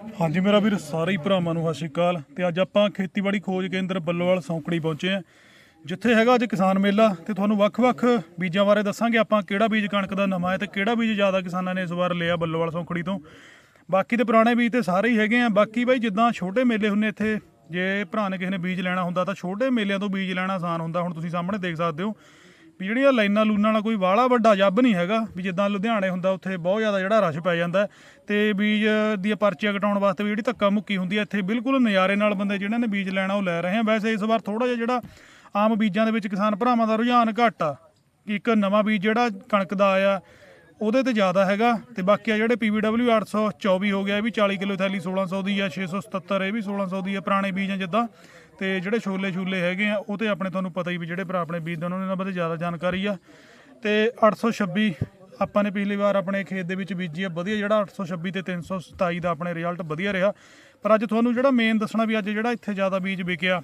ਹਾਂਜੀ, ਮੇਰਾ ਵੀਰ, ਸਾਰੇ ਹੀ ਭਰਾਵਾਂ ਨੂੰ ਸਤਿ ਸ਼੍ਰੀ ਅਕਾਲ। ਤੇ ਅੱਜ ਆਪਾਂ ਖੇਤੀਬਾੜੀ ਖੋਜ ਕੇਂਦਰ ਬੱਲੋਵਾਲ ਸੌਂਕੜੀ ਪਹੁੰਚੇ ਆ ਜਿੱਥੇ ਹੈਗਾ ਅੱਜ ਕਿਸਾਨ ਮੇਲਾ ਤੇ ਤੁਹਾਨੂੰ ਵੱਖ-ਵੱਖ ਬੀਜਾਂ ਬਾਰੇ ਦੱਸਾਂਗੇ ਆਪਾਂ ਕਿਹੜਾ ਬੀਜ ਕਣਕ ਦਾ ਨਵਾਂ ਹੈ ਤੇ ਕਿਹੜਾ ਬੀਜ ਜ਼ਿਆਦਾ ਕਿਸਾਨਾਂ ਨੇ ਇਸ ਵਾਰ ਲਿਆ ਬੱਲੋਵਾਲ ਸੌਂਕੜੀ ਤੋਂ। ਬਾਕੀ ਤੇ ਪੁਰਾਣੇ ਬੀਜ ਤੇ ਸਾਰੇ ਹੀ ਹੈਗੇ ਆ। ਬਾਕੀ ਬਾਈ, ਜਿੱਦਾਂ ਛੋਟੇ ਮੇਲੇ ਹੁੰਨੇ ਇੱਥੇ, ਜੇ ਭਰਾ ਨੇ ਕਿਸੇ ਨੇ ਬੀਜ ਲੈਣਾ ਹੁੰਦਾ ਤਾਂ ਛੋਟੇ ਮੇਲਿਆਂ ਤੋਂ ਬੀਜ ਲੈਣਾ ਆਸਾਨ ਹੁੰਦਾ। ਹੁਣ ਤੁਸੀਂ ਸਾਹਮਣੇ ਦੇਖ ਸਕਦੇ ਹੋ ਵੀ ਜਿਹੜੀਆਂ ਲਾਈਨਾਂ ਲੂਨਾਂ ਨਾਲ ਕੋਈ ਵਾਲਾ ਵੱਡਾ ਜੱਬ ਨਹੀਂ ਹੈਗਾ, ਵੀ ਜਿੱਦਾਂ ਲੁਧਿਆਣੇ ਹੁੰਦਾ, ਉੱਥੇ ਬਹੁਤ ਜ਼ਿਆਦਾ ਜਿਹੜਾ ਰਸ਼ ਪੈ ਜਾਂਦਾ ਹੈ। ਤੇ ਬੀਜ ਦੀਆਂ ਪਰਚੀਆਂ ਕਟਾਉਣ ਵਾਸਤੇ ਵੀ ਜਿਹੜੀ ਧੱਕਾ ਮੁੱਕੀ ਹੁੰਦੀ ਹੈ, ਇੱਥੇ ਬਿਲਕੁਲ ਨਜ਼ਾਰੇ ਨਾਲ ਬੰਦੇ ਜਿਹਨਾਂ ਨੇ ਬੀਜ ਲੈਣਾ, ਉਹ ਲੈ ਰਹੇ ਆ। ਵੈਸੇ ਇਸ ਵਾਰ ਥੋੜਾ ਜਿਹਾ ਜਿਹੜਾ ਆਮ ਬੀਜਾਂ ਦੇ ਵਿੱਚ ਕਿਸਾਨ ਭਰਾਵਾਂ ਦਾ ਰੁਝਾਨ ਘੱਟ ਆ, ਇੱਕ ਨਵਾਂ ਬੀਜ ਜਿਹੜਾ ਕਣਕ ਦਾ ਆਇਆ ਉਹਦੇ ਤੇ ਜ਼ਿਆਦਾ ਹੈਗਾ ਤੇ ਬਾਕੀ ਆ ਜਿਹੜੇ PVW 824 ਹੋ ਗਿਆ, ਇਹ ਵੀ 40 ਕਿਲੋ ਥੈਲੀ 1600 ਦੀ ਆ 677 ਇਹ ਵੀ 1600 ਦੀ ਆ, ਪੁਰਾਣੇ ਬੀਜ ਆ ਜਿੱਦਾਂ। ਤੇ ਜਿਹੜੇ ਛੋਲੇ ਛੂਲੇ ਹੈਗੇ ਆ, ਉਹ ਤੇ ਆਪਣੇ ਤੁਹਾਨੂੰ ਪਤਾ ਹੀ ਵੀ ਜਿਹੜੇ ਭਰਾ ਆਪਣੇ ਬੀਜ ਦੇ ਉਹਨਾਂ ਨੂੰ ਬਾਰੇ ਜ਼ਿਆਦਾ ਜਾਣਕਾਰੀ ਆ। ਤੇ 826 ਆਪਾਂ ਨੇ ਪਿਛਲੀ ਵਾਰ ਆਪਣੇ ਖੇਤ ਦੇ ਵਿੱਚ ਬੀਜੀ ਆ, ਵਧੀਆ ਜਿਹੜਾ 826 ਤੇ 327 ਦਾ ਆਪਣੇ ਰਿਜ਼ਲਟ ਵਧੀਆ ਰਿਹਾ। ਪਰ ਅੱਜ ਤੁਹਾਨੂੰ ਜਿਹੜਾ ਮੇਨ ਦੱਸਣਾ ਵੀ ਅੱਜ ਜਿਹੜਾ ਇੱਥੇ ਜ਼ਿਆਦਾ ਬੀਜ ਵਿਕਿਆ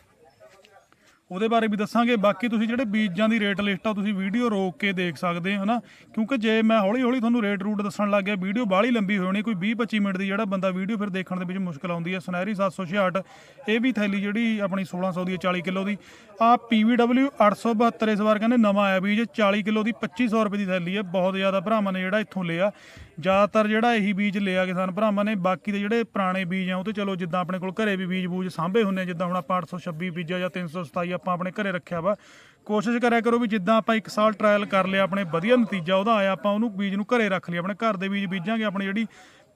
ਉਹਦੇ ਬਾਰੇ ਵੀ ਦੱਸਾਂਗੇ। ਬਾਕੀ ਤੁਸੀਂ ਜਿਹੜੇ ਬੀਜਾਂ ਦੀ ਰੇਟ ਲਿਸਟ ਆ ਤੁਸੀਂ ਵੀਡੀਓ ਰੋਕ ਕੇ ਦੇਖ ਸਕਦੇ ਹੋ, ਹਨਾ? ਕਿਉਂਕਿ ਜੇ ਮੈਂ ਹੌਲੀ ਹੌਲੀ ਤੁਹਾਨੂੰ ਰੇਟ ਰੂਟ ਦੱਸਣ ਲੱਗ ਗਿਆ ਵੀਡੀਓ ਬਾਹਲੀ ਲੰਬੀ ਹੋਣੀ, ਕੋਈ 20 25 ਮਿੰਟ ਦੀ ਜਿਹੜਾ ਬੰਦਾ ਵੀਡੀਓ ਫਿਰ ਦੇਖਣ ਦੇ ਵਿੱਚ ਮੁਸ਼ਕਲ ਆਉਂਦੀ ਹੈ ਸੁਨਹਿਰੀ 766 ਇਹ ਵੀ ਥੈਲੀ ਜਿਹੜੀ ਆਪਣੀ 1600 ਦੀ ਹੈ 40 ਕਿਲੋ ਦੀ। ਆ PVW 872 ਇਸ ਵਾਰ ਕਹਿੰਦੇ ਨਵਾਂ ਆਇਆ ਬੀਜ 40 ਕਿਲੋ ਦੀ 2500 ਰੁਪਏ ਦੀ ਥੈਲੀ ਹੈ ਬਹੁਤ ਜ਼ਿਆਦਾ ਭਰਾਵਾਂ ਨੇ ਜਿਹੜਾ ਇੱਥੋਂ ਲਿਆ। ਜ਼ਿਆਦਾਤਰ ਜਿਹੜਾ ਇਹੀ ਬੀਜ ਲਿਆ ਕਿਸਾਨ ਭਰਾਵਾਂ ਨੇ, ਬਾਕੀ ਦੇ ਜਿਹੜੇ ਪੁਰਾਣੇ ਬੀਜ ਆ, ਉਹ ਤੇ ਚਲੋ ਜਿੱਦਾਂ ਆਪਣੇ ਕੋਲ ਘਰੇ ਵੀ ਬੀਜ ਬੂਜ ਸਾਂਭੇ ਹੁੰਨੇ ਜਿੱਦਾਂ ਹੁਣ ਆਪਾਂ 826 ਬੀਜਾ ਜਾਂ 327 ਆਪਾਂ ਆਪਣੇ ਘਰੇ ਰੱਖਿਆ ਵਾ, ਕੋਸ਼ਿਸ਼ ਕਰਿਆ ਕਰੋ ਵੀ ਜਿੱਦਾਂ ਆਪਾਂ ਇੱਕ ਸਾਲ ਟਰਾਇਲ ਕਰ ਲਿਆ ਆਪਣੇ ਵਧੀਆ ਨਤੀਜਾ ਉਹਦਾ ਆਇਆ, ਆਪਾਂ ਉਹਨੂੰ ਬੀਜ ਨੂੰ ਘਰੇ ਰੱਖ ਲਿਆ, ਆਪਣੇ ਘਰ ਦੇ ਬੀਜ ਬੀਜਾਂਗੇ, ਆਪਣੀ ਜਿਹੜੀ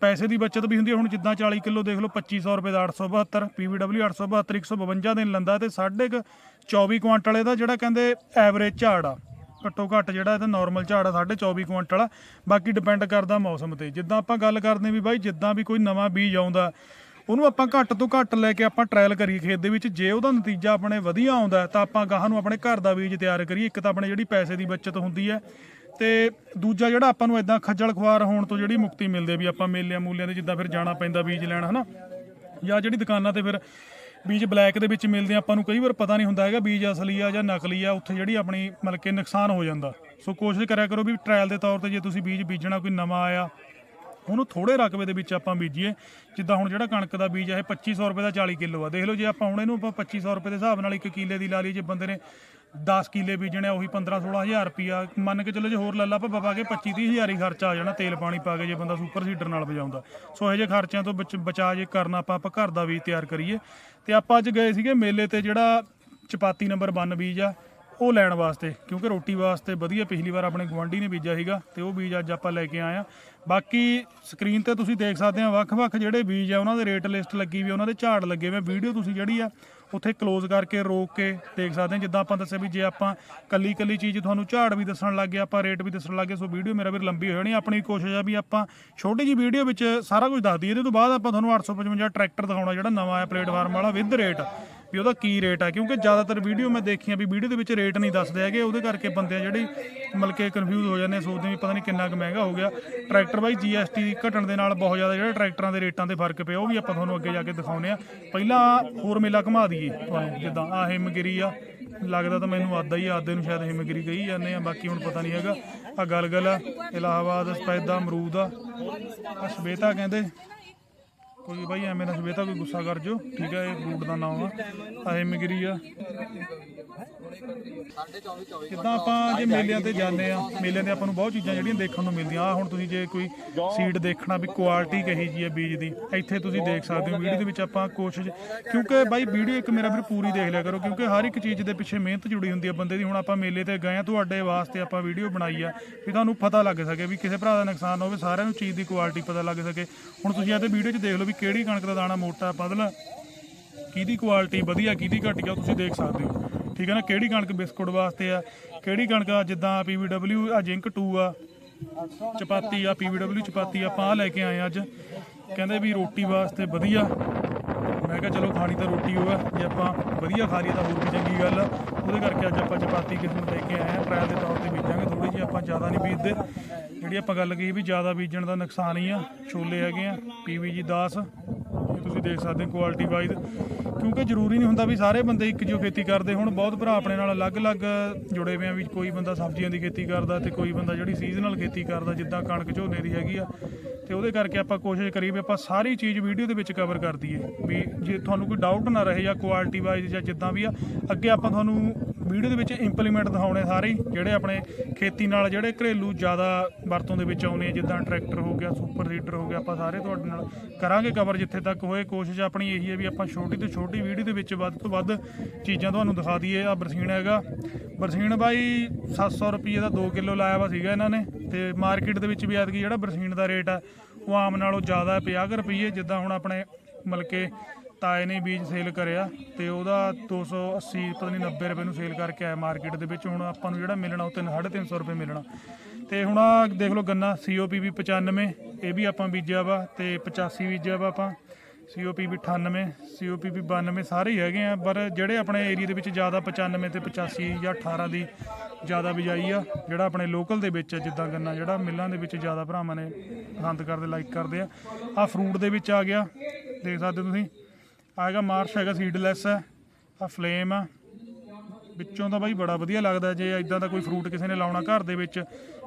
ਪੈਸੇ ਦੀ ਬਚਤ ਵੀ ਹੁੰਦੀ ਹੈ ਹੁਣ ਜਿੱਦਾਂ 40 ਕਿਲੋ ਦੇਖ ਲਓ 2500 ਰੁਪਏ ਦਾ 872 PVW 872 152 ਦਿਨ ਲੰਦਾ ਤੇ ਸਾਢੇ ਕੁ 24 ਕੁਆਂਟਲ ਇਹਦਾ ਜਿਹੜਾ ਕਹਿੰਦੇ ਐਵਰੇਜ ਝਾੜ ਆ। ਘੱਟੋ ਘੱਟ ਜਿਹੜਾ ਇਹਦਾ ਨਾਰਮਲ ਝਾੜ ਆ, ਸਾਢੇ 24 ਕੁਇੰਟਲ ਆ। ਬਾਕੀ ਡਿਪੈਂਡ ਕਰਦਾ ਮੌਸਮ ਤੇ। ਜਿੱਦਾਂ ਆਪਾਂ ਗੱਲ ਕਰਦੇ ਵੀ ਬਾਈ, ਜਿੱਦਾਂ ਵੀ ਕੋਈ ਨਵਾਂ ਬੀਜ ਆਉਂਦਾ, ਉਹਨੂੰ ਆਪਾਂ ਘੱਟ ਤੋਂ ਘੱਟ ਲੈ ਕੇ ਆਪਾਂ ਟ੍ਰਾਇਲ ਕਰੀਏ ਖੇਤ ਦੇ ਵਿੱਚ। ਜੇ ਉਹਦਾ ਨਤੀਜਾ ਆਪਣੇ ਵਧੀਆ ਆਉਂਦਾ, ਤਾਂ ਆਪਾਂ ਗਾਹਾਂ ਨੂੰ ਆਪਣੇ ਘਰ ਦਾ ਬੀਜ ਤਿਆਰ ਕਰੀਏ। ਇੱਕ ਤਾਂ ਆਪਣੇ ਜਿਹੜੀ ਪੈਸੇ ਦੀ ਬਚਤ ਹੁੰਦੀ ਹੈ ਤੇ ਦੂਜਾ ਜਿਹੜਾ ਆਪਾਂ ਨੂੰ ਇਦਾਂ ਖੱਜਲ ਖੁਆਰ ਹੋਣ ਤੋਂ ਜਿਹੜੀ ਮੁਕਤੀ ਮਿਲਦੀ ਹੈ ਵੀ ਆਪਾਂ ਮੇਲਿਆਂ ਮੂਲਿਆਂ ਦੇ ਜਿੱਦਾਂ ਫਿਰ ਜਾਣਾ ਪੈਂਦਾ ਬੀਜ ਲੈਣ, ਹਨਾ? ਜਾਂ ਜਿਹੜੀ ਦੁਕਾਨਾਂ ਤੇ ਫਿਰ ਬੀਜ ਬਲੈਕ ਦੇ ਵਿੱਚ ਮਿਲਦੇ ਆ, ਆਪਾਂ ਨੂੰ ਕਈ ਵਾਰ ਪਤਾ ਨਹੀਂ ਹੁੰਦਾ ਹੈਗਾ ਬੀਜ ਅਸਲੀ ਆ ਜਾਂ ਨਕਲੀ ਆ, ਉੱਥੇ ਜਿਹੜੀ ਆਪਣੀ ਮਤਲਬ ਕਿ ਨੁਕਸਾਨ ਹੋ ਜਾਂਦਾ। ਸੋ ਕੋਸ਼ਿਸ਼ ਕਰਿਆ ਕਰੋ ਵੀ ਟ੍ਰਾਇਲ ਦੇ ਤੌਰ ਤੇ ਜੇ ਤੁਸੀਂ ਬੀਜ ਬੀਜਣਾ ਕੋਈ ਨਵਾਂ ਆਇਆ ਉਹਨੂੰ ਥੋੜੇ ਰਕਬੇ ਦੇ ਵਿੱਚ ਆਪਾਂ ਬੀਜੀਏ। ਜਿੱਦਾਂ ਹੁਣ ਜਿਹੜਾ ਕਣਕ ਦਾ ਬੀਜ ਹੈ ਇਹ 2500 ਰੁਪਏ ਦਾ 40 ਕਿਲੋ ਆ। ਦੇਖ ਲਓ ਜੇ ਆਪਾਂ ਹੁਣ ਇਹਨੂੰ ਆਪਾਂ 2500 ਰੁਪਏ ਦੇ ਹਿਸਾਬ ਨਾਲ ਇੱਕ ਕਿੱਲੇ ਦੀ ਲਾ ਲਈ ਜੇ ਬੰਦੇ ਨੇ 10 ਕਿੱਲੇ ਬੀਜਣੇ ਆ, ਉਹੀ 15 16000 ਰੁਪਿਆ ਮੰਨ ਕੇ ਚੱਲੋ ਜੇ ਹੋਰ ਲੱਲਾ ਭੱਬਾ ਪਾ ਕੇ 25 30 ਹਜ਼ਾਰ ਹੀ ਖਰਚਾ ਆ ਜਾਣਾ ਤੇਲ ਪਾਣੀ ਪਾ ਕੇ ਜੇ ਬੰਦਾ ਸੁਪਰ ਸੀਡਰ ਨਾਲ ਵਜਾਉਂਦਾ। ਸੋ ਇਹ ਜੇ ਖਰਚਿਆਂ ਤੋਂ ਬਚ- ਬਚਾ ਜੇ ਕਰਨਾ ਆਪਾਂ ਆਪਾਂ ਘਰ ਦਾ ਬੀਜ ਤਿਆਰ ਕਰੀਏ। ਤੇ ਆਪਾਂ ਅੱਜ ਗਏ ਸੀਗੇ ਮੇਲੇ ਤੇ ਜਿਹੜਾ ਚਪਾਤੀ ਨੰਬਰ 1 ਬੀਜ ਆ ਉਹ ਲੈਣ ਵਾਸਤੇ ਕਿਉਂਕਿ ਰੋਟੀ ਵਾਸਤੇ ਵਧੀਆ ਪਿਛਲੀ ਵਾਰ ਆਪਣੇ ਗਵਾਂਢੀ ਨੇ ਬੀਜਿਆ ਸੀਗਾ ਤੇ ਉਹ ਬੀਜ ਅੱਜ ਆਪਾਂ ਲੈ ਕੇ ਆਏ ਆ। ਬਾਕੀ ਸਕਰੀਨ ਤੇ ਤੁਸੀਂ ਦੇਖ ਸਕਦੇ ਆ ਵੱਖ-ਵੱਖ ਜਿਹੜੇ ਬੀਜ ਆ ਉਹਨਾਂ ਦੇ ਰੇਟ ਲਿਸਟ ਲੱਗੀ ਵੀ ਉਹਨਾਂ ਦੇ ਝਾੜ ਲੱਗੇ ਵੇ ਵੀਡੀਓ ਤੁਸੀਂ ਜਿਹੜੀ ਆ ਉੱਥੇ ਕਲੋਜ਼ ਕਰਕੇ ਰੋਕ ਕੇ ਦੇਖ ਸਕਦੇ ਹਾਂ। ਜਿੱਦਾਂ ਆਪਾਂ ਦੱਸਿਆ ਵੀ ਜੇ ਆਪਾਂ ਕੱਲੀ ਕੱਲੀ ਚੀਜ਼ ਤੁਹਾਨੂੰ ਝਾੜ ਵੀ ਦੱਸਣ ਲੱਗ ਗਏ, ਆਪਾਂ ਰੇਟ ਵੀ ਦੱਸਣ ਲੱਗ ਗਏ। ਸੋ ਵੀਡੀਓ ਮੇਰਾ ਵੀ ਲੰਬੀ ਹੋ ਜਾਣੀ ਆਪਣੀ ਕੋਸ਼ਿਸ਼ ਆ ਵੀ ਆਪਾਂ ਛੋਟੀ ਜੀ ਵੀਡੀਓ ਵਿੱਚ ਸਾਰਾ ਕੁਝ ਦੱਸ ਦਈਏ। ਇਹਦੇ ਤੋਂ ਬਾਅਦ ਆਪਾਂ ਤੁਹਾਨੂੰ 855 ਟਰੈਕਟਰ ਦਿਖਾਉਣਾ, ਜਿਹੜਾ ਨਵਾਂ ਆਇਆ ਪਲੇਟਫਾਰਮ ਵਾਲਾ ਵਿਦ ਰੇਟ ਵੀ ਉਹਦਾ ਕੀ ਰੇਟ ਆ? ਕਿਉਂਕਿ ਜ਼ਿਆਦਾਤਰ ਵੀਡੀਓ ਮੈਂ ਦੇਖੀਆਂ ਵੀ ਵੀਡੀਓ ਦੇ ਵਿੱਚ ਰੇਟ ਨਹੀਂ ਦੱਸਦੇ ਹੈਗੇ ਉਹਦੇ ਕਰਕੇ ਬੰਦੇ ਜਿਹੜੇ ਮਤਲਬ ਕਿ ਕਨਫਿਊਜ਼ ਹੋ ਜਾਂਦੇ ਆ, ਸੋਚਦੇ ਵੀ ਪਤਾ ਨਹੀਂ ਕਿੰਨਾ ਕੁ ਮਹਿੰਗਾ ਹੋ ਗਿਆ। ਟਰੈਕਟਰ ਬਾਈ GST ਘਟਣ ਦੇ ਨਾਲ ਬਹੁਤ ਜ਼ਿਆਦਾ ਜਿਹੜੇ ਟਰੈਕਟਰਾਂ ਦੇ ਰੇਟਾਂ ਦੇ ਫ਼ਰਕ ਪਿਆ ਉਹ ਵੀ ਆਪਾਂ ਤੁਹਾਨੂੰ ਅੱਗੇ ਜਾ ਕੇ ਦਿਖਾਉਨੇ ਆ। ਪਹਿਲਾਂ ਹੋਰ ਮੇਲਾ ਘੁਮਾ ਦਈਏ ਤੁਹਾਨੂੰ ਜਿੱਦਾਂ ਆ ਹਿਮਗਿਰੀ ਆ ਲੱਗਦਾ ਤਾਂ ਮੈਨੂੰ ਆਦਾ ਹੀ ਆਦੇ ਨੂੰ ਸ਼ਾਇਦ ਹਿਮਗਿਰੀ ਕਹੀ ਜਾਂਦੇ ਆ ਬਾਕੀ ਹੁਣ ਪਤਾ ਨਹੀਂ ਹੈਗਾ। ਆ ਗਲਗਲ ਆ ਇਲਾਹਾਬਾਦ ਸਪੈਦਾ ਅਮਰੂਦ ਆ ਆ ਸ਼ਵੇਤਾ ਕਹਿੰਦੇ। ਕੋਈ ਬਾਈ, ਐਵੇਂ ਨਾ ਸਵੇਤਾ ਕੋਈ ਗੁੱਸਾ ਕਰ ਜੋ ਠੀਕ ਹੈ ਇਹ ਫਰੂਟ ਦਾ ਨਾਮ ਆ। ਆ ਹਿਮਗਿਰੀ ਆ। ਕਿੱਦਾਂ ਆਪਾਂ ਜੇ ਮੇਲਿਆਂ ਤੇ ਜਾਂਦੇ ਆ, ਮੇਲਿਆਂ ਤੇ ਆਪਾਂ ਨੂੰ ਬਹੁਤ ਚੀਜ਼ਾਂ ਜਿਹੜੀਆਂ ਦੇਖਣ ਨੂੰ ਮਿਲਦੀਆਂ। ਆ ਹੁਣ ਤੁਸੀਂ ਜੇ ਕੋਈ ਸੀਡ ਦੇਖਣਾ ਵੀ ਕੁਆਲਿਟੀ ਕਹੀ ਜੀ ਹੈ ਬੀਜ ਦੀ, ਇੱਥੇ ਤੁਸੀਂ ਦੇਖ ਸਕਦੇ ਹੋ। ਵੀਡੀਓ ਦੇ ਵਿੱਚ ਆਪਾਂ ਕੋਸ਼ਿਸ਼, ਕਿਉਂਕਿ ਬਾਈ, ਵੀਡੀਓ ਇੱਕ ਮੇਰਾ ਵੀਰ ਪੂਰੀ ਦੇਖ ਲਿਆ ਕਰੋ, ਕਿਉਂਕਿ ਹਰ ਇੱਕ ਚੀਜ਼ ਦੇ ਪਿੱਛੇ ਮਿਹਨਤ ਜੁੜੀ ਹੁੰਦੀ ਹੈ ਬੰਦੇ ਦੀ। ਹੁਣ ਆਪਾਂ ਮੇਲੇ ਤੇ ਗਏ ਆ, ਤੁਹਾਡੇ ਵਾਸਤੇ ਆਪਾਂ ਵੀਡੀਓ ਬਣਾਈ ਆ ਵੀ ਤੁਹਾਨੂੰ ਪਤਾ ਲੱਗ ਸਕੇ ਵੀ ਕਿਸੇ ਭਰਾ ਦਾ ਨੁਕਸਾਨ ਹੋਵੇ, ਸਾਰਿਆਂ ਨੂੰ ਚੀਜ਼ ਦੀ ਕੁਆਲਿਟੀ ਪਤਾ ਲੱਗ ਸਕੇ। ਹੁਣ ਤੁਸੀਂ ਇਹ ਤੇ ਵੀਡੀਓ 'ਚ ਦੇਖ ਲਓ ਵੀ ਕਿਹੜੀ ਕਣਕ ਦਾ ਦਾਣਾ ਮੋਟਾ ਪਤਲਾ ਕਿਹਦੀ ਕੁਆਲਿਟੀ ਵਧੀਆ, ਕਿਹਦੀ ਘਟੀਆ ਤੁਸੀਂ ਦੇਖ ਸਕਦੇ ਹੋ। ਠੀਕ ਹੈ ਨਾ? ਕਿਹੜੀ ਕਣਕ ਬਿਸਕੁਟ ਵਾਸਤੇ ਆ? ਕਿਹੜੀ ਕਣਕ ਆ, ਜਿੱਦਾਂ PVW ਆ ਜਿੰਕ 2 ਆ, ਚਪਾਤੀ ਆ, PVW ਚਪਾਤੀ ਆਪਾਂ ਆ ਲੈ ਕੇ ਆਏ ਆ ਅੱਜ। ਕਹਿੰਦੇ ਵੀ ਰੋਟੀ ਵਾਸਤੇ ਵਧੀਆ। ਮੈਂ ਕਿਹਾ ਚਲੋ ਖਾਣੀ ਤਾਂ ਰੋਟੀ ਹੋਆ ਜੇ ਆਪਾਂ ਵਧੀਆ ਖਾ ਲਈਏ ਤਾਂ ਹੋਰ ਵੀ ਚੰਗੀ ਗੱਲ ਆ। ਉਹਦੇ ਕਰਕੇ ਅੱਜ ਆਪਾਂ ਚਪਾਤੀ ਕਿਸਮ ਲੈ ਕੇ ਆਏ ਆ ਟ੍ਰਾਇਲ ਦੇ ਤੌਰ ਤੇ ਆਪਾਂ ਜ਼ਿਆਦਾ ਨਹੀਂ ਬੀਜਦੇ। ਜਿਹੜੀ ਆਪਾਂ ਗੱਲ ਕਹੀ ਵੀ ਜ਼ਿਆਦਾ ਬੀਜਣ ਦਾ ਨੁਕਸਾਨ ਹੀ ਆ, ਛੋਲੇ ਹੈਗੇ ਆ PVG 10 ਇਹ ਤੁਸੀਂ ਦੇਖ ਸਕਦੇ ਹੋ ਕੁਆਲਿਟੀ ਵਾਈਜ਼ ਕਿਉਂਕਿ ਜ਼ਰੂਰੀ ਨਹੀਂ ਹੁੰਦਾ ਵੀ ਸਾਰੇ ਬੰਦੇ ਇੱਕ ਜੋ ਖੇਤੀ ਕਰਦੇ ਹੁਣ, ਬਹੁਤ ਭਰਾ ਆਪਣੇ ਨਾਲ ਅਲੱਗ-ਅਲੱਗ ਜੁੜੇ ਹੋਏ ਆ ਵੀ ਕੋਈ ਬੰਦਾ ਸਬਜ਼ੀਆਂ ਦੀ ਖੇਤੀ ਕਰਦਾ ਤੇ ਕੋਈ ਬੰਦਾ ਜਿਹੜੀ ਸੀਜ਼ਨਲ ਖੇਤੀ ਕਰਦਾ, ਜਿੱਦਾਂ ਕਣਕ ਝੋਨੇ ਦੀ ਹੈਗੀ ਆ। ਤੇ ਉਹਦੇ ਕਰਕੇ ਆਪਾਂ ਕੋਸ਼ਿਸ਼ ਕਰੀਏ ਵੀ ਆਪਾਂ ਸਾਰੀ ਚੀਜ਼ ਵੀਡੀਓ ਦੇ ਵਿੱਚ ਕਵਰ ਕਰ ਦਈਏ ਵੀ ਜੇ ਤੁਹਾਨੂੰ ਕੋਈ ਡਾਊਟ ਨਾ ਰਹੇ ਜਾਂ ਕੁਆਲਿਟੀ ਵਾਈਜ਼ ਜਾਂ ਜਿੱਦਾਂ ਵੀ ਆ, ਅੱਗੇ ਆਪਾਂ ਤੁਹਾਨੂੰ ਵੀਡੀਓ ਦੇ ਵਿੱਚ ਇੰਪਲੀਮੈਂਟ ਦਿਖਾਉਣੇ ਸਾਰੇ ਜਿਹੜੇ ਆਪਣੇ ਖੇਤੀ ਨਾਲ ਜਿਹੜੇ ਘਰੇਲੂ ਜ਼ਿਆਦਾ ਵਰਤੋਂ ਦੇ ਵਿੱਚ ਆਉਣੇ ਆ, ਜਿੱਦਾਂ ਟਰੈਕਟਰ ਹੋ ਗਿਆ ਸੁਪਰ ਸੀਡਰ ਹੋ ਗਿਆ ਆਪਾਂ ਸਾਰੇ ਤੁਹਾਡੇ ਨਾਲ ਕਰਾਂਗੇ ਕਵਰ ਜਿੱਥੇ ਤੱਕ ਹੋਏ। ਕੋਸ਼ਿਸ਼ ਆਪਣੀ ਇਹੀ ਹੈ ਵੀ ਆਪਾਂ ਛੋਟੀ ਤੋਂ ਛੋਟੀ ਵੀਡੀਓ ਦੇ ਵਿੱਚ ਵੱਧ ਤੋਂ ਵੱਧ ਚੀਜ਼ਾਂ ਤੁਹਾਨੂੰ ਦਿਖਾ ਦਈਏ। ਆ ਬਰਸੀਨ ਹੈਗਾ। ਬਰਸੀਨ ਬਾਈ 700 ਰੁਪਏ ਦਾ 2 ਕਿਲੋ ਲਾਇਆ ਵਾ ਸੀਗਾ ਇਹਨਾਂ ਨੇ। ਤੇ ਮਾਰਕੀਟ ਦੇ ਵਿੱਚ ਵੀ ਐਤਕੀ ਜਿਹੜਾ ਬਰਸੀਨ ਦਾ ਰੇਟ ਆ ਉਹ ਆਮ ਨਾਲੋਂ ਜ਼ਿਆਦਾ ਹੈ 50 ਰੁਪਏ ਜਿੱਦਾਂ ਹੁਣ ਆਪਣੇ ਮਤਲਬ ਕਿ ਤਾਏ ਨੇ ਬੀਜ ਸੇਲ ਕਰਿਆ ਤੇ ਉਹਦਾ 280 ਪਤਾ ਨਹੀਂ 90 ਰੁਪਏ ਨੂੰ ਸੇਲ ਕਰਕੇ ਆਇਆ ਮਾਰਕੀਟ ਦੇ ਵਿੱਚ। ਹੁਣ ਆਪਾਂ ਨੂੰ ਜਿਹੜਾ ਮਿਲਣਾ ਉਹ 350 ਰੁਪਏ ਮਿਲਣਾ। ਤੇ ਹੁਣ ਆਹ ਦੇਖ ਲਓ ਗੰਨਾ COPV 95 ਇਹ ਵੀ ਆਪਾਂ ਬੀਜਿਆ ਵਾ ਤੇ 85 ਬੀਜਿਆ ਵਾ ਆਪਾਂ। COPV 98 ਵੀ 92 ਸਾਰੇ ਹੀ ਹੈਗੇ ਆ ਪਰ ਜਿਹੜੇ ਆਪਣੇ ਏਰੀਆ ਦੇ ਵਿੱਚ ਜ਼ਿਆਦਾ 95 ਤੇ 85 ਜਾਂ 18 ਦੀ ਜ਼ਿਆਦਾ ਬਿਜਾਈ ਆ ਜਿਹੜਾ ਆਪਣੇ ਲੋਕਲ ਦੇ ਵਿੱਚ ਆ, ਜਿੱਦਾਂ ਗੰਨਾ ਜਿਹੜਾ ਮਿੱਲਾਂ ਦੇ ਵਿੱਚ ਜ਼ਿਆਦਾ ਭਰਾਵਾਂ ਨੇ ਪਸੰਦ ਕਰਦੇ ਲਾਈਕ ਕਰਦੇ ਆ। ਆ ਫਰੂਟ ਦੇ ਵਿੱਚ ਆ ਗਿਆ ਦੇਖ ਸਕਦੇ ਹੋ ਤੁਸੀਂ। ਆਏਗਾ ਮਾਰਸ਼ ਹੈਗਾ ਸੀਡਲੈਸ ਹੈ ਆ ਫਲੇਮ ਆ। ਵਿੱਚੋਂ ਤਾਂ ਬਾਈ ਬੜਾ ਵਧੀਆ ਲੱਗਦਾ ਜੇ ਇਦਾਂ ਦਾ ਕੋਈ ਫਰੂਟ ਕਿਸੇ ਨੇ ਲਾਉਣਾ ਘਰ ਦੇ ਵਿੱਚ।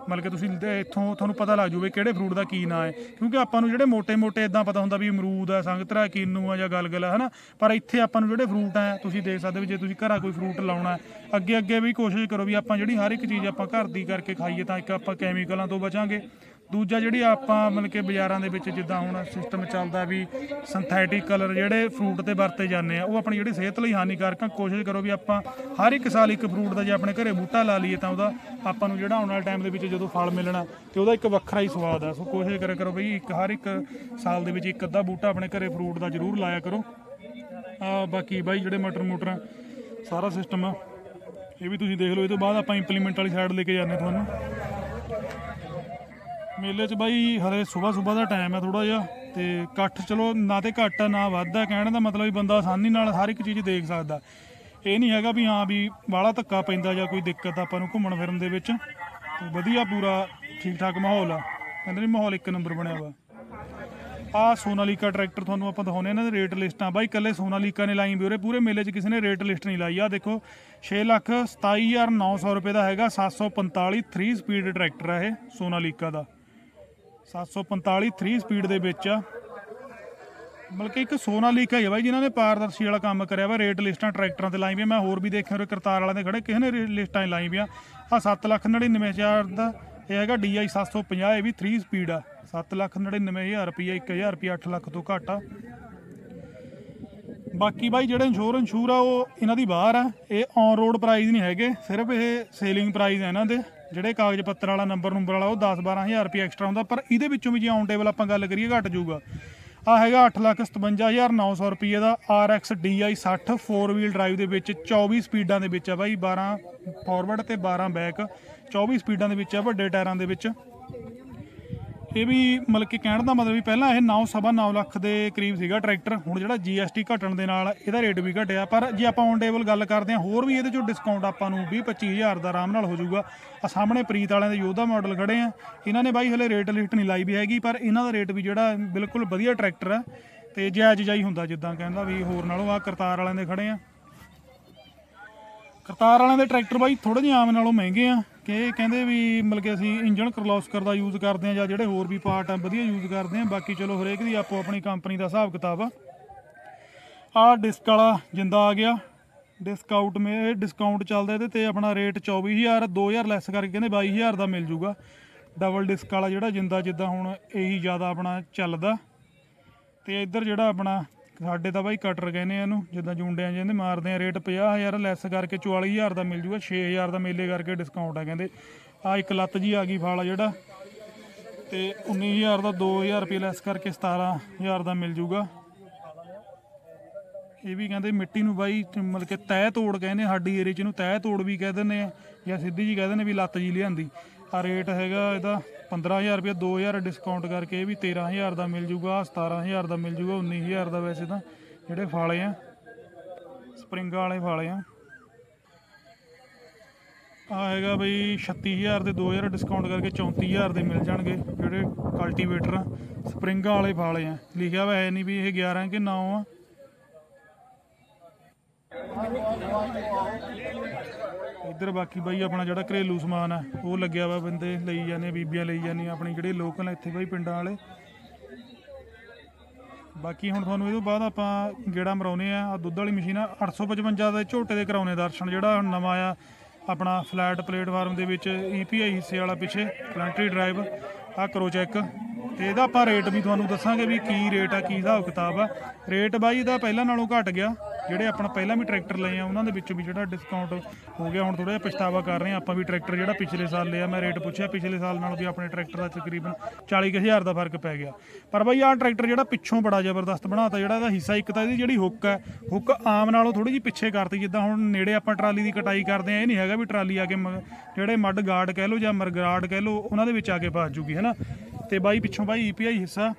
ਮਤਲਬ ਕਿ ਤੁਸੀਂ ਇੱਥੋਂ ਤੁਹਾਨੂੰ ਪਤਾ ਲੱਗ ਜੂਵੇ ਕਿਹੜੇ ਫਰੂਟ ਦਾ ਕੀ ਨਾਂ ਹੈ। ਕਿਉਂਕਿ ਆਪਾਂ ਨੂੰ ਜਿਹੜੇ ਮੋٹے-ਮੋٹے ਇਦਾਂ ਪਤਾ ਹੁੰਦਾ ਵੀ ਅਮਰੂਦ ਆ ਸੰਗਤਰਾ ਕਿੰਨੂ ਆ ਜਾਂ ਗਲਗਲ ਹੈ ਨਾ ਪਰ ਇੱਥੇ ਆਪਾਂ ਨੂੰ ਜਿਹੜੇ ਫਰੂਟ ਆ ਤੁਸੀਂ ਦੇਖ ਸਕਦੇ ਵੀ ਜੇ ਤੁਸੀਂ ਘਰਾਂ ਕੋਈ ਫਰੂਟ ਲਾਉਣਾ ਅੱਗੇ ਅੱਗੇ ਵੀ ਕੋਸ਼ਿਸ਼ ਕਰੋ ਵੀ ਆਪਾਂ ਜਿਹੜੀ ਹਰ ਇੱਕ ਚੀਜ਼ ਆਪਾਂ ਘਰ ਦੀ ਕਰਕੇ ਖਾਈਏ ਤਾਂ ਇੱਕ ਆਪਾਂ ਕੈਮੀਕਲਾਂ ਤੋਂ ਬਚਾਂਗੇ। ਦੂਜਾ ਜਿਹੜੀ ਆਪਾਂ ਮਤਲਬ ਕਿ ਬਾਜ਼ਾਰਾਂ ਦੇ ਵਿੱਚ ਜਿੱਦਾਂ ਹੁਣ ਸਿਸਟਮ ਚੱਲਦਾ ਵੀ ਸਿੰਥੈਟਿਕ ਕਲਰ ਜਿਹੜੇ ਫਰੂਟ ਤੇ ਵਰਤੇ ਜਾਂਦੇ ਆ, ਉਹ ਆਪਣੀ ਜਿਹੜੀ ਸਿਹਤ ਲਈ ਹਾਨੀਕਾਰਕ ਆ, ਕੋਸ਼ਿਸ਼ ਕਰੋ ਵੀ ਆਪਾਂ ਹਰ ਇੱਕ ਸਾਲ ਇੱਕ ਫਰੂਟ ਦਾ ਜੇ ਆਪਣੇ ਘਰੇ ਬੂਟਾ ਲਾ ਲਈਏ ਤਾਂ ਉਹਦਾ ਆਪਾਂ ਨੂੰ ਜਿਹੜਾ ਆਉਣ ਵਾਲੇ ਟਾਈਮ ਦੇ ਵਿੱਚ ਜਦੋਂ ਫਲ ਮਿਲਣਾ ਤੇ ਉਹਦਾ ਇੱਕ ਵੱਖਰਾ ਹੀ ਸਵਾਦ ਆ। ਸੋ ਕੋਸ਼ਿਸ਼ ਕਰਿਆ ਕਰੋ ਬਈ ਇੱਕ ਹਰ ਇੱਕ ਸਾਲ ਦੇ ਵਿੱਚ ਇੱਕ ਅੱਧਾ ਬੂਟਾ ਆਪਣੇ ਘਰੇ ਫਰੂਟ ਦਾ ਜ਼ਰੂਰ ਲਾਇਆ ਕਰੋ। ਆ ਬਾਕੀ ਬਾਈ ਜਿਹੜੇ ਮਟਰ ਮੁਟਰ ਸਾਰਾ ਸਿਸਟਮ ਆ। ਇਹ ਵੀ ਤੁਸੀਂ ਦੇਖ ਲਓ, ਇਹ ਤੋਂ ਬਾਅਦ ਆਪਾਂ ਇੰਪਲੀਮੈਂਟ ਵਾਲੀ ਸਾਈਡ ਲੈ ਕੇ ਜਾਂਦੇ ਤੁਹਾਨੂੰ। ਮੇਲੇ 'ਚ ਬਾਈ ਹਲੇ ਸਵੇਰ ਸਵੇਰ ਦਾ ਟਾਈਮ ਹੈ ਥੋੜਾ ਜਿਹਾ ਤੇ ਇਕੱਠ ਚਲੋ ਨਾ ਤੇ ਘੱਟ ਆ, ਨਾ ਵੱਧ ਆ। ਕਹਿਣ ਦਾ ਮਤਲਬ ਵੀ ਬੰਦਾ ਆਸਾਨੀ ਨਾਲ ਹਰ ਇੱਕ ਚੀਜ਼ ਦੇਖ ਸਕਦਾ। ਇਹ ਨਹੀਂ ਹੈਗਾ ਵੀ ਹਾਂ ਵੀ ਬਾਹਲਾ ਧੱਕਾ ਪੈਂਦਾ ਜਾਂ ਕੋਈ ਦਿੱਕਤ ਆਪਾਂ ਨੂੰ ਘੁੰਮਣ ਫਿਰਨ ਦੇ ਵਿੱਚ। ਤੇ ਵਧੀਆ ਪੂਰਾ ਠੀਕ ਠਾਕ ਮਾਹੌਲ ਆ। ਕਹਿੰਦੇ ਨੇ ਮਾਹੌਲ ਇੱਕ ਨੰਬਰ ਬਣਿਆ ਵਾ। ਆ ਸੋਨਾਲੀਕਾ ਟਰੈਕਟਰ ਤੁਹਾਨੂੰ ਆਪਾਂ ਦਿਖਾਉਨੇ ਇਹਨਾਂ ਦੇ ਰੇਟ ਲਿਸਟਾਂ ਬਾਈ ਕੱਲੇ ਸੋਨਾਲੀਕਾ ਨੇ ਲਾਈ ਵੀ, ਉਰੇ ਪੂਰੇ ਮੇਲੇ 'ਚ ਕਿਸੇ ਨੇ ਰੇਟ ਲਿਸਟ ਨਹੀਂ ਲਾਈ। ਆ ਦੇਖੋ 6 ਲੱਖ 27900 ਰੁਪਏ ਦਾ ਹੈਗਾ 745 3 ਸਪੀਡ ਟਰੈਕਟਰ ਆ ਇਹ ਸੋਨਾਲੀਕਾ ਦਾ। 745 3 ਸਪੀਡ ਦੇ ਵਿੱਚ। ਆ ਬਲਕਿ ਇੱਕ ਸੋਨਾਲੀਕਾ ਹੀ ਆ ਬਾਈ, ਜਿਨ੍ਹਾਂ ਨੇ ਪਾਰਦਰਸ਼ੀ ਵਾਲਾ ਕੰਮ ਕਰਿਆ ਵਾ, ਰੇਟ ਲਿਸਟਾਂ ਟਰੈਕਟਰਾਂ ਤੇ ਲਾਈ ਵੀ ਮੈਂ ਹੋਰ ਵੀ ਦੇਖਿਆ ਉਹ ਕਰਤਾਰ ਵਾਲਿਆਂ ਦੇ ਖੜੇ, ਕਿਸੇ ਨੇ ਰੇਟ ਲਿਸਟਾਂ ਹੀ ਲਾਈ ਵੀ ਆ ਆ 7 ਲੱਖ 99 ਹਜ਼ਾਰ ਦਾ ਇਹ ਹੈਗਾ DI 750 ਇਹ ਵੀ 3 ਸਪੀਡ ਆ। 7 ਲੱਖ 99 ਹਜ਼ਾਰ ਰੁਪਈਆ 1000 ਰੁਪਈਆ 8 ਲੱਖ ਤੋਂ ਘੱਟ ਆ। ਬਾਕੀ ਬਾਈ, ਜਿਹੜੇ ਇੰਸ਼ੋਰ ਇੰਸ਼ੂਰ ਆ, ਉਹ ਇਹਨਾਂ ਦੀ ਬਾਹਰ ਆ। ਇਹ ਔਨ ਰੋਡ ਪ੍ਰਾਈਸ ਨਹੀਂ ਹੈਗੇ, ਸਿਰਫ ਇਹ ਸੇਲਿੰਗ ਪ੍ਰਾਈਸ ਹੈ ਇਹਨਾਂ ਦੇ। ਜਿਹੜੇ ਕਾਗਜ਼ ਪੱਤਰ ਵਾਲਾ ਨੰਬਰ ਨੰਬਰ ਵਾਲਾ ਉਹ 10 12000 ਰੁਪਏ ਐਕਸਟਰਾ ਹੁੰਦਾ, ਪਰ ਇਹਦੇ ਵਿੱਚੋਂ ਵੀ ਜੇ ਔਨ ਟੇਬਲ ਆਪਾਂ ਗੱਲ ਕਰੀਏ ਘਟ ਜਾਊਗਾ। ਆ ਹੈਗਾ 857900 ਰੁਪਏ ਦਾ RX DI 60 4 ਵੀਲ ਡਰਾਈਵ ਦੇ ਵਿੱਚ 24 ਸਪੀਡਾਂ ਦੇ ਵਿੱਚ ਆ ਬਾਈ 12 ਫਾਰਵਰਡ ਤੇ 12 ਬੈਕ 24 ਸਪੀਡਾਂ ਦੇ ਵਿੱਚ ਆ ਵੱਡੇ ਟਾਇਰਾਂ ਦੇ ਵਿੱਚ। ਇਹ ਵੀ ਮਤਲਬ ਕਿ ਕਹਿਣ ਦਾ ਮਤਲਬ ਵੀ ਪਹਿਲਾਂ ਇਹ 9 ਸਵਾ 9 ਲੱਖ ਦੇ ਕਰੀਬ ਸੀਗਾ ਟਰੈਕਟਰ। ਹੁਣ ਜਿਹੜਾ GST ਘਟਣ ਦੇ ਨਾਲ ਇਹਦਾ ਰੇਟ ਵੀ ਘਟਿਆ। ਪਰ ਜੇ ਆਪਾਂ ਔਨ ਟੇਬਲ ਗੱਲ ਕਰਦੇ ਹਾਂ, ਹੋਰ ਵੀ ਇਹਦੇ ਚੋਂ ਡਿਸਕਾਊਂਟ ਆਪਾਂ ਨੂੰ 20 25000 ਦਾ ਆਰਾਮ ਨਾਲ ਹੋ ਜਾਊਗਾ। ਆ ਸਾਹਮਣੇ ਪ੍ਰੀਤ ਵਾਲਿਆਂ ਦੇ ਯੋਧਾ ਮਾਡਲ ਖੜੇ ਆ। ਇਹਨਾਂ ਨੇ ਬਾਈ ਹਲੇ ਰੇਟ ਲਿਸਟ ਨਹੀਂ ਲਾਈ ਵੀ ਹੈਗੀ, ਪਰ ਇਹਨਾਂ ਦਾ ਰੇਟ ਵੀ ਜਿਹੜਾ ਬਿਲਕੁਲ ਵਧੀਆ ਟਰੈਕਟਰ ਆ ਤੇ ਜਾਇਜ਼ ਜਾਈ ਹੁੰਦਾ ਜਿੱਦਾਂ ਕਹਿੰਦਾ ਵੀ ਹੋਰ ਨਾਲੋਂ ਆ ਕਰਤਾਰ ਵਾਲਿਆਂ ਦੇ ਖੜੇ ਆ। ਕਰਤਾਰ ਵਾਲਿਆਂ ਦੇ ਟਰੈਕਟਰ ਬਾਈ ਥੋੜੇ ਜਿਹੇ ਆਮ ਨਾਲੋਂ ਮਹਿੰਗੇ ਆ। ਕਿ ਇਹ ਕਹਿੰਦੇ ਵੀ ਮਤਲਬ ਕਿ ਅਸੀਂ ਇੰਜਨ ਕਰਲੋਸਕਰ ਦਾ ਯੂਜ਼ ਕਰਦੇ ਆ ਜਾਂ ਜਿਹੜੇ ਹੋਰ ਵੀ ਪਾਰਟ ਆ, ਵਧੀਆ ਯੂਜ਼ ਕਰਦੇ ਆ ਬਾਕੀ ਚਲੋ ਹਰੇਕ ਦੀ ਆਪੋ ਆਪਣੀ ਕੰਪਨੀ ਦਾ ਹਿਸਾਬ ਕਿਤਾਬ ਆ। ਆ ਡਿਸਕ ਵਾਲਾ ਜਿੰਦਾ ਆ ਗਿਆ। ਡਿਸਕਾਊਂਟ ਮੇ, ਇਹ ਡਿਸਕਾਊਂਟ ਚੱਲਦਾ ਇਹਦੇ ਤੇ ਆਪਣਾ ਰੇਟ 24000 2000 ਲੈਸ ਕਰਕੇ ਕਹਿੰਦੇ 22000 ਦਾ ਮਿਲ ਜੂਗਾ। ਡਬਲ ਡਿਸਕ ਵਾਲਾ ਜਿਹੜਾ ਜਿੰਦਾ ਜਿੱਦਾਂ ਹੁਣ ਇਹੀ ਜ਼ਿਆਦਾ ਆਪਣਾ ਚੱਲਦਾ। ਤੇ ਇੱਧਰ ਜਿਹੜਾ ਆਪਣਾ ਸਾਡੇ ਤਾਂ ਬਾਈ ਕਟਰ ਕਹਿੰਦੇ ਆ ਇਹਨੂੰ, ਜਿੱਦਾਂ ਜੁੰਡਿਆਂ ਜਿਹਦੇ ਮਾਰਦੇ ਆ ਰੇਟ 50000 ਲੈਸ ਕਰਕੇ 44000 ਦਾ ਮਿਲ ਜੂਗਾ 6000 ਦਾ ਮੇਲੇ ਕਰਕੇ ਡਿਸਕਾਊਂਟ ਆ ਕਹਿੰਦੇ। ਆ ਇੱਕ ਲੱਤ ਜੀ ਆ ਗਈ ਫਾਲ ਜਿਹੜਾ, ਤੇ 19000 ਦਾ 2000 ਰੁਪਏ ਲੈਸ ਕਰਕੇ 17000 ਦਾ ਮਿਲ ਜੂਗਾ। ਇਹ ਵੀ ਕਹਿੰਦੇ ਮਿੱਟੀ ਨੂੰ ਬਾਈ ਮਤਲਬ ਕਿ ਤਹਿ ਤੋੜ ਕਹਿੰਦੇ, ਸਾਡੀ ਏਰੀਆ ਚ ਇਹਨੂੰ ਤਹਿ ਤੋੜ ਵੀ ਕਹਿ ਦਿੰਦੇ ਆ, ਜਾਂ ਸਿੱਧੀ ਜੀ ਕਹਿ ਦਿੰਦੇ ਵੀ ਲੱਤ ਜੀ ਲਿਆਂਦੀ। ਆ ਰੇਟ ਹੈਗਾ ਇਹਦਾ 15000 ਰੁਪਏ 2000 ਡਿਸਕਾਊਂਟ ਕਰਕੇ ਇਹ ਵੀ 13000 ਦਾ ਮਿਲ ਜੂਗਾ 17000 ਦਾ ਮਿਲ ਜੂਗਾ 19000 ਦਾ ਵੈਸੇ ਤਾਂ ਜਿਹੜੇ ਫਾਲੇ ਆ, ਸਪਰਿੰਗਾਂ ਵਾਲੇ ਫਾਲੇ ਆ। ਆ ਹੈਗਾ ਬਈ 36000 ਦੇ 2000 ਡਿਸਕਾਊਂਟ ਕਰਕੇ 34000 ਦੇ ਮਿਲ ਜਾਣਗੇ ਜਿਹੜੇ ਕਲਟੀਵੇਟਰ ਆ, ਸਪਰਿੰਗਾਂ ਵਾਲੇ ਫਾਲੇ ਆ। ਲਿਖਿਆ ਹੋਇਆ ਹੈ ਨਹੀਂ ਵੀ ਇਹ 11 ਕਿ 9 ਆ। ਇੱਧਰ ਬਾਕੀ ਬਾਈ ਆਪਣਾ ਜਿਹੜਾ ਘਰੇਲੂ ਸਮਾਨ ਆ, ਉਹ ਲੱਗਿਆ ਵਾ ਬੰਦੇ ਲਈ ਜਾਂਦੇ ਬੀਬੀਆਂ ਲਈ ਜਾਂਦੀਆਂ, ਆਪਣੀ ਜਿਹੜੇ ਲੋਕਲ ਇੱਥੇ ਬਾਈ ਪਿੰਡਾਂ ਵਾਲੇ। ਬਾਕੀ ਹੁਣ ਤੁਹਾਨੂੰ ਇਹ ਤੋਂ ਬਾਅਦ ਆਪਾਂ ਗੇੜਾ ਮਰਾਉਨੇ ਆ, ਆਹ ਦੁੱਧ ਵਾਲੀ ਮਸ਼ੀਨ ਆ 855 ਦੇ ਝੋਟੇ ਦੇ ਕਰਾਉਨੇ ਦਰਸ਼ਨ, ਜਿਹੜਾ ਹੁਣ ਨਵਾਂ ਆ, ਆਪਣਾ ਫਲੈਟ ਪਲੇਟਫਾਰਮ ਦੇ ਵਿੱਚ EPI ਹਿੱਸੇ ਵਾਲਾ ਪਿੱਛੇ, ਪਲੈਂਟਰੀ ਡਰਾਈਵ ਆ ਕਰੋ ਚੈੱਕ। ਤੇ ਇਹਦਾ ਆਪਾਂ ਰੇਟ ਵੀ ਤੁਹਾਨੂੰ ਦੱਸਾਂਗੇ ਵੀ ਕੀ ਰੇਟ ਆ, ਕੀ ਹਿਸਾਬ ਕਿਤਾਬ ਆ। ਰੇਟ ਬਾਈ ਇਹਦਾ ਪਹਿਲਾਂ ਨਾਲੋਂ ਘਟ ਗਿਆ। ਜਿਹੜੇ ਆਪਣਾ ਪਹਿਲਾਂ ਵੀ ਟਰੈਕਟਰ ਲਏ ਆ, ਉਹਨਾਂ ਦੇ ਵਿੱਚੋਂ ਵੀ ਜਿਹੜਾ ਡਿਸਕਾਊਂਟ ਹੋ ਗਿਆ। ਹੁਣ ਥੋੜਾ ਜਿਹਾ ਪਛਤਾਵਾ ਕਰ ਰਹੇ ਆ ਆਪਾਂ ਵੀ ਟਰੈਕਟਰ ਜਿਹੜਾ ਪਿਛਲੇ ਸਾਲ ਲਿਆ। ਮੈਂ ਰੇਟ ਪੁੱਛਿਆ, ਪਿਛਲੇ ਸਾਲ ਨਾਲੋਂ ਵੀ ਆਪਣੇ ਟਰੈਕਟਰ ਦਾ ਤਕਰੀਬਨ 40000 ਦਾ ਫ਼ਰਕ ਪੈ ਗਿਆ। ਪਰ ਬਾਈ ਆਹ ਟਰੈਕਟਰ ਜਿਹੜਾ ਪਿੱਛੋਂ ਬੜਾ ਜ਼ਬਰਦਸਤ ਬਣਾਤਾ, ਜਿਹੜਾ ਇਹਦਾ ਹਿੱਸਾ ਇੱਕ ਤਾਂ ਇਹਦੀ ਜਿਹੜੀ ਹੁੱਕ ਹੈ ਹੁੱਕ ਆਮ ਨਾਲੋਂ ਥੋੜੀ ਜਿਹੀ ਪਿੱਛੇ ਕਰਤੀ। ਜਿੱਦਾਂ ਹੁਣ ਨੇੜੇ ਆਪਾਂ ਟਰਾਲੀ ਦੀ ਕਟਾਈ ਕਰਦੇ ਆ, ਇਹ ਨਹੀਂ ਹੈਗਾ ਵੀ ਟਰਾਲੀ ਆ ਕੇ ਮ- ਜਿਹੜੇ ਮੱਡ ਗਾਰਡ ਕਹਿ ਲਓ ਜਾਂ ਮਰਗਰਾਡ ਕਹਿ ਲਓ, ਉਹਨਾਂ ਦੇ ਵਿੱਚ ਆ ਕੇ ਫਸ ਜੂਗੀ, ਹੈਨਾ? ਤੇ ਬਾਈ ਪਿੱਛੋਂ ਬਾਈ EPI ਹਿੱਸਾ।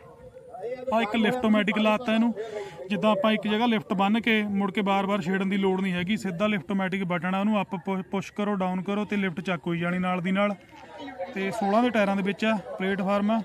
ਆ ਇੱਕ ਲਿਫਟੋਮੈਟਿਕ ਲਾਤਾ ਇਹਨੂੰ। ਜਿੱਦਾਂ ਆਪਾਂ ਇੱਕ ਜਗ੍ਹਾ ਲਿਫਟ ਬੰਨ ਕੇ ਮੁੜ ਕੇ ਬਾਰ-ਬਾਰ ਛੇੜਨ ਦੀ ਲੋੜ ਨਹੀਂ ਹੈਗੀ। ਸਿੱਧਾ ਲਿਫਟੋਮੈਟਿਕ ਬਟਨ ਆ ਉਹਨੂੰ ਅਪ ਪੁਸ਼ ਕਰੋ ਡਾਊਨ ਕਰੋ ਤੇ ਲਿਫਟ ਚੱਕ ਹੋਈ ਜਾਣੀ ਨਾਲ ਦੀ ਨਾਲ। ਤੇ 16 ਦੇ ਟਾਇਰਾਂ ਦੇ ਵਿੱਚ ਆ ਪਲੇਟਫਾਰਮ ਆ।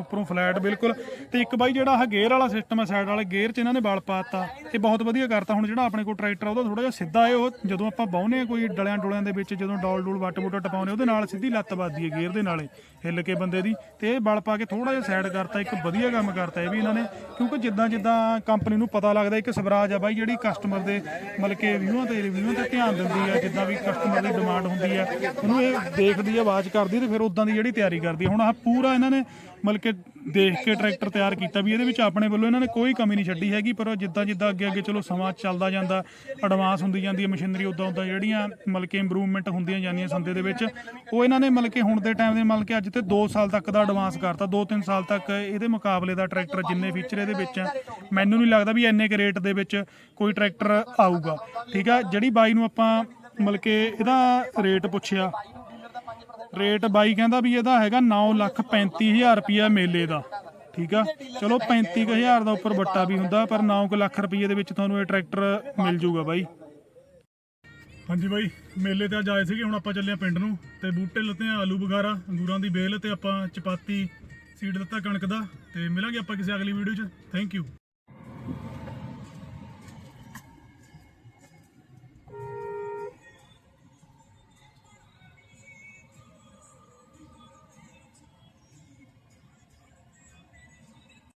ਉੱਪਰੋਂ ਫਲੈਟ ਬਿਲਕੁਲ। ਤੇ ਇੱਕ ਬਾਈ ਜਿਹੜਾ ਆਹ ਗੇਅਰ ਵਾਲਾ ਸਿਸਟਮ ਹੈ ਸਾਈਡ ਵਾਲੇ ਗੇਅਰ 'ਚ ਇਹਨਾਂ ਨੇ ਬਲ ਪਾਤਾ। ਇਹ ਬਹੁਤ ਵਧੀਆ ਕਰਤਾ। ਹੁਣ ਜਿਹੜਾ ਆਪਣੇ ਕੋਲ ਟਰੈਕਟਰ ਆ, ਉਹਦਾ ਥੋੜਾ ਜਿਹਾ ਸਿੱਧਾ ਹੈ ਉਹ ਜਦੋਂ ਆਪਾਂ ਬਾਹੁਨੇ ਕੋਈ ਡਲਿਆਂ ਡੁਲਿਆਂ ਦੇ ਵਿੱਚ, ਜਦੋਂ ਡੋਲ ਡੂਲ ਵੱਟ ਬੂਟਾ ਟਪਾਉਨੇ ਉਹਦੇ ਨਾਲ ਸਿੱਧੀ ਲੱਤ ਵੱਜਦੀ ਹੈ ਗੇਅਰ ਦੇ ਨਾਲੇ ਹਿੱਲ ਕੇ ਬੰਦੇ ਦੀ। ਤੇ ਇਹ ਬਲ ਪਾ ਕੇ ਥੋੜਾ ਜਿਹਾ ਸਾਈਡ ਕਰਤਾ, ਇੱਕ ਵਧੀਆ ਕੰਮ ਕਰਤਾ ਇਹ ਵੀ ਇਹਨਾਂ ਨੇ। ਕਿਉਂਕਿ ਜਿੱਦਾਂ ਜਿੱਦਾਂ ਕੰਪਨੀ ਨੂੰ ਪਤਾ ਲੱਗਦਾ, ਇੱਕ ਸਵਰਾਜ ਆ ਬਾਈ, ਜਿਹੜੀ ਕਸਟਮਰ ਦੇ ਮਤਲਬ ਕਿ ਰਿਵਿਊਆਂ ਤੇ ਰਿਵਿਊਆਂ ਤੇ ਧਿਆਨ ਦਿੰਦੀ ਆ, ਜਿੱਦਾਂ ਵੀ ਕਸਟਮਰ ਦੀ ਡਿਮਾਂਡ ਹੁੰਦੀ ਆ, ਉਹਨੂੰ ਇਹ ਦੇਖਦੀ ਆ, ਆਵਾਜ਼ ਕਰਦੀ ਤੇ ਫਿਰ ਉਦਾਂ ਦੀ ਜਿਹੜੀ ਤਿਆਰੀ ਕਰਦੀ ਆ। ਹੁਣ ਆਹ ਪੂਰਾ ਇਹਨਾਂ ਨੇ ਮਤਲਬ ਕਿ ਦੇਖ ਕੇ ਟਰੈਕਟਰ ਤਿਆਰ ਕੀਤਾ ਵੀ ਇਹਦੇ ਵਿੱਚ ਆਪਣੇ ਵੱਲੋਂ ਇਹਨਾਂ ਨੇ ਕੋਈ ਕਮੀ ਨਹੀਂ ਛੱਡੀ ਹੈਗੀ, ਪਰ ਜਿੱਦਾਂ ਜਿੱਦਾਂ ਅੱਗੇ ਅੱਗੇ ਚਲੋ ਸਮਾਂ ਚੱਲਦਾ ਜਾਂਦਾ ਐਡਵਾਂਸ ਹੁੰਦੀ ਜਾਂਦੀ ਹੈ ਮਸ਼ੀਨਰੀ ਉਦਾਂ ਉਦਾਂ ਜਿਹੜੀਆਂ ਮਤਲਬ ਕਿ ਇੰਪਰੂਵਮੈਂਟ ਹੁੰਦੀਆਂ ਜਾਂਦੀਆਂ ਸੰਦੇ ਦੇ ਵਿੱਚ, ਉਹ ਇਹਨਾਂ ਨੇ ਮਤਲਬ ਕਿ ਹੁਣ ਦੇ ਟਾਈਮ ਦੇ ਮਤਲਬ ਕਿ ਅੱਜ ਤੇ 2 ਸਾਲ ਤੱਕ ਦਾ ਐਡਵਾਂਸ ਕਰਤਾ 2-3 ਸਾਲ ਤੱਕ ਇਹਦੇ ਮੁਕਾਬਲੇ ਦਾ ਟਰੈਕਟਰ ਜਿੰਨੇ ਫੀਚਰ ਇਹਦੇ ਵਿੱਚ ਆ, ਮੈਨੂੰ ਨਹੀਂ ਲੱਗਦਾ ਵੀ ਇੰਨੇ ਕੁ ਰੇਟ ਦੇ ਵਿੱਚ ਕੋਈ ਟਰੈਕਟਰ ਆਊਗਾ, ਠੀਕ ਆ? ਜਿਹੜੀ ਬਾਈ ਨੂੰ ਆਪਾਂ ਮਤਲਬ ਕਿ ਇਹਦਾ ਰੇਟ ਪੁੱਛਿਆ ਰੇਟ ਬਾਈ ਕਹਿੰਦਾ ਵੀ ਇਹਦਾ ਹੈਗਾ 9 ਲੱਖ 35000 ਰੁਪਿਆ ਮੇਲੇ ਦਾ, ਠੀਕ ਆ? ਚਲੋ 35000 ਦਾ ਉੱਪਰ ਵੱਟਾ ਵੀ ਹੁੰਦਾ, ਪਰ 9 ਲੱਖ ਰੁਪਏ ਦੇ ਵਿੱਚ ਤੁਹਾਨੂੰ ਇਹ ਟਰੈਕਟਰ ਮਿਲ ਜੂਗਾ ਬਾਈ। ਹਾਂਜੀ ਬਾਈ, ਮੇਲੇ ਤੇ ਅੱਜ ਆਏ ਸੀਗੇ, ਹੁਣ ਆਪਾਂ ਚੱਲੇ ਆ ਪਿੰਡ ਨੂੰ, ਤੇ ਬੂਟੇ ਲੱਤੇ ਆ, ਆਲੂ ਬੁਖਾਰਾ, ਅੰਗੂਰਾਂ ਦੀ ਬੇਲ ਤੇ ਆਪਾਂ ਚਪਾਤੀ ਸੀਡ ਦਿੱਤਾ ਕਣਕ ਦਾ, ਤੇ ਮਿਲਾਂਗੇ ਆਪਾਂ ਕਿਸੇ ਅਗਲੀ ਵੀਡੀਓ 'ਚ। Thank you